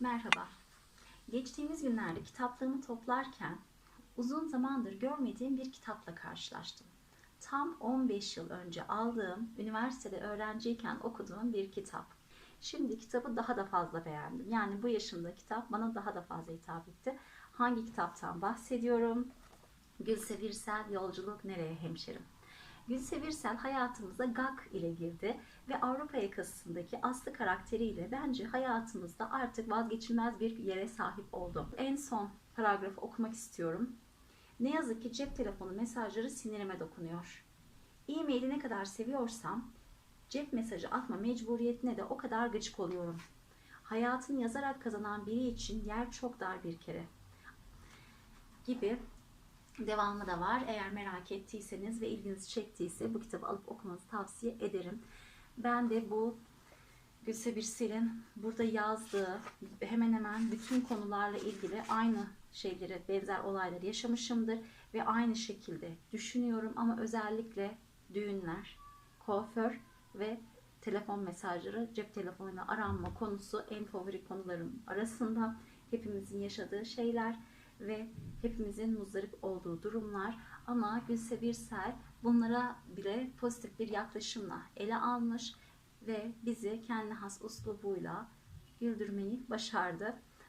Merhaba. Geçtiğimiz günlerde kitaplığımı toplarken uzun zamandır görmediğim bir kitapla karşılaştım. Tam 15 yıl önce aldığım, üniversitede öğrenciyken okuduğum bir kitap. Şimdi kitabı daha da fazla beğendim. Yani bu yaşımda kitap bana daha da fazla hitap etti. Hangi kitaptan bahsediyorum? Gülse Birsel Yolculuk Nereye Hemşerim? Gülse Birsel hayatımıza GAK ile girdi ve Avrupa yakasındaki Aslı karakteriyle bence hayatımızda artık vazgeçilmez bir yere sahip oldu. En son paragrafı okumak istiyorum. Ne yazık ki cep telefonu mesajları sinirime dokunuyor. E-maili ne kadar seviyorsam cep mesajı atma mecburiyetine de o kadar gıcık oluyorum. Hayatını yazarak kazanan biri için yer çok dar bir kere. Gibi devamı da var. Eğer merak ettiyseniz ve ilginizi çektiyse bu kitabı alıp okumanızı tavsiye ederim. Ben de bu Gülse Birsel'in burada yazdığı hemen hemen bütün konularla ilgili aynı şeyleri, benzer olayları yaşamışımdır ve aynı şekilde düşünüyorum ama özellikle düğünler, kuaför ve telefon mesajları, cep telefonuyla aranma konusu en favori konularım arasında. Hepimizin yaşadığı şeyler ve hepimizin muzdarip olduğu durumlar ama Gülse Birsel bunlara bile pozitif bir yaklaşımla ele almış ve bizi kendi has uslubuyla güldürmeyi başardı.